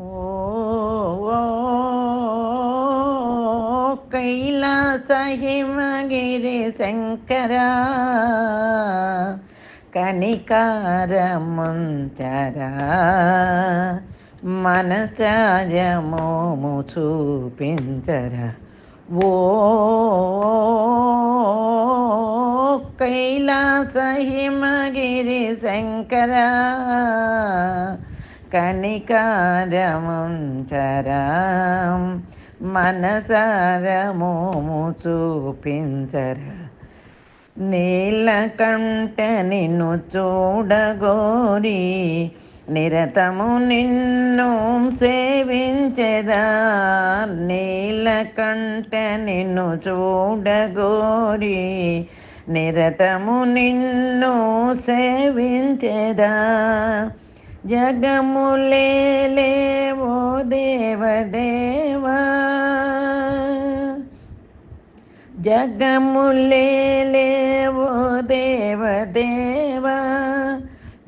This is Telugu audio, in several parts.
ఓ ఓ, కైలాస హిమగిరి శంకర కనికారముంచరా మనసాజమోము చూపించరా ఓ కైలాస హిమగిరి శంకర కనికారముంచరా మనసారమోము చూపించరా నీలకంఠ నిన్ను చూడగోరి నిరతము నిన్ను సేవించెదా. నీలకంఠ నిన్ను చూడగోరి నిరతము నిన్ను సేవించెదా. జగములేవో దేవదేవా జగములేవో దేవదేవా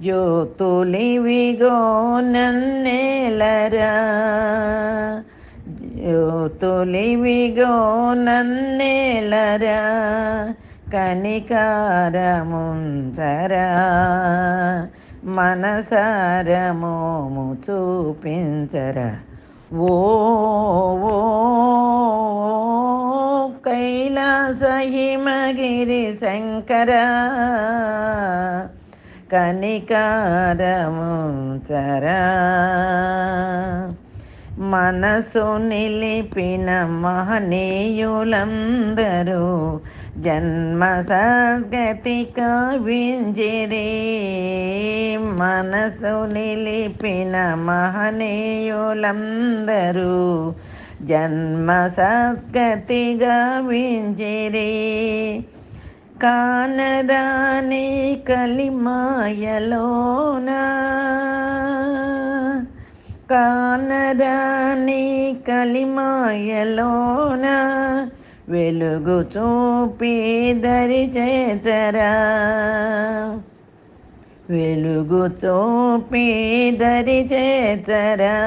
జ్యోతులివిగో నన్నేలరా. జ్యోతులివిగో నన్నేలరా. కనికారముంచరా. మనసారమోము చూపించరా. ఓ ఓ, కైలాస హిమగిరి శంకర కనికారముంచరా మనసు నిలిపిన మహనీయులందరూ జన్మ సద్గతి కవింజిరి మనసు నిలిపిన మహనీయులందరూ జన్మ సద్గతి గవింజిరి కానదాని కలిమాయలోనా కానరాని కలిమాయలోన వెలుగు చూపి దరి చేసరా వెలుగు చూపి దరి చేసరా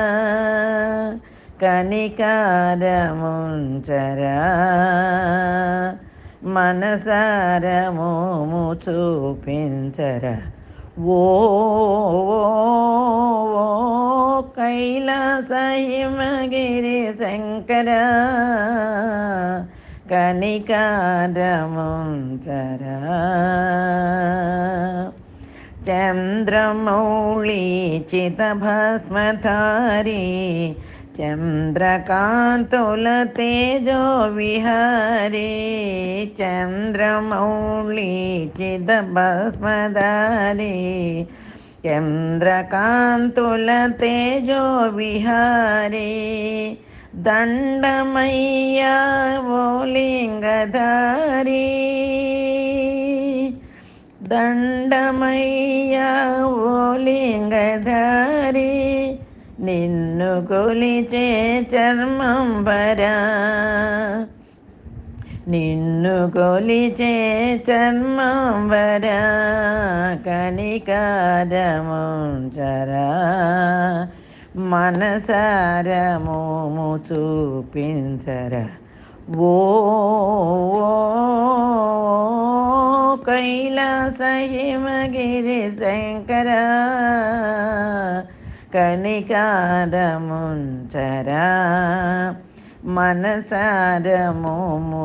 కనికారముంచరా. మనసారము చూపించరా. ఓ, కైలాస హిమగిరి శంకర కనికారముంచరా చంద్రమౌళి చితభస్మధారి చంద్రకాంతుల తేజో విహారీ చంద్రమౌళి చిదభస్మధారి చంద్రకాంతుల తేజో విహారే దండమయ్యా ఓలింగధారి దండమయ్యా ఓలింగధారి నిన్ను కొలిచే చర్మం వరా. నిన్ను కొలిచే చర్మంబరా కనికారముంచరా. మనసారము చూపించరా. ఓ ఓ, కైలాస హిమగిరి శంకర. కనికారముంచరా. మనసారమోము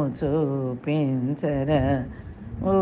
చూపించరా? ఓ